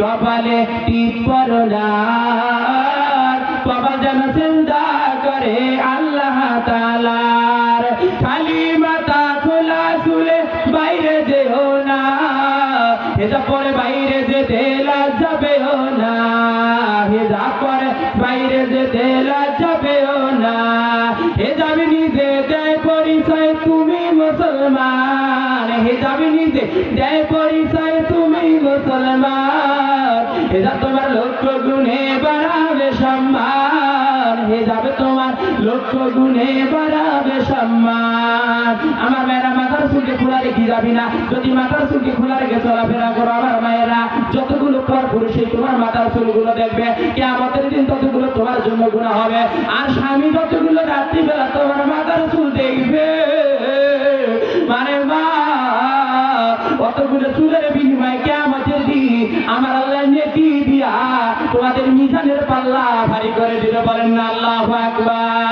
কপালে কপাল যেন চিন্তা করে আল্লাহ তালার খালি মাথা খোলা চুলে বাইরে যেও না হেজা পরে বাইরে যেতে যাবেও না হেজা বাইরে যেতে না। হেজাবি নিজে দেয় পরিচয় তুমি মুসলমান, হেজাবি নিজে দেয় পরিচয় তুমি মুসলমান। হেজা তোমার লক্ষ্য গুণে বাড়াবে সম্মান। হেজাবে তোমার লক্ষ্য গুণে বাড়াবে সম্মান। আমার মেয়েরা মাথার চুলকে খোলা রেখে যাবি না। যদি মাথার চুলকে খোলা রেখে চলাফেরা করো আমার মায়েরা, যতগুলো পর পুরুষে তোমার মাথার চুলগুলো দেখবে। কে আমাদের দিন ততগুলো তোমার জন্য গুণা হবে। আর স্বামী যতগুলো রাত্রিবেলা তোমার মাথার চুল দেখবে মানে মা, অতগুলো চুলের বিনিময়ে কে আমাদের দি আমার নেকি দিয়া? তোমাদের মিজানের পাল্লা ভারী করে দিতে পারেন না আল্লাহ আকবার।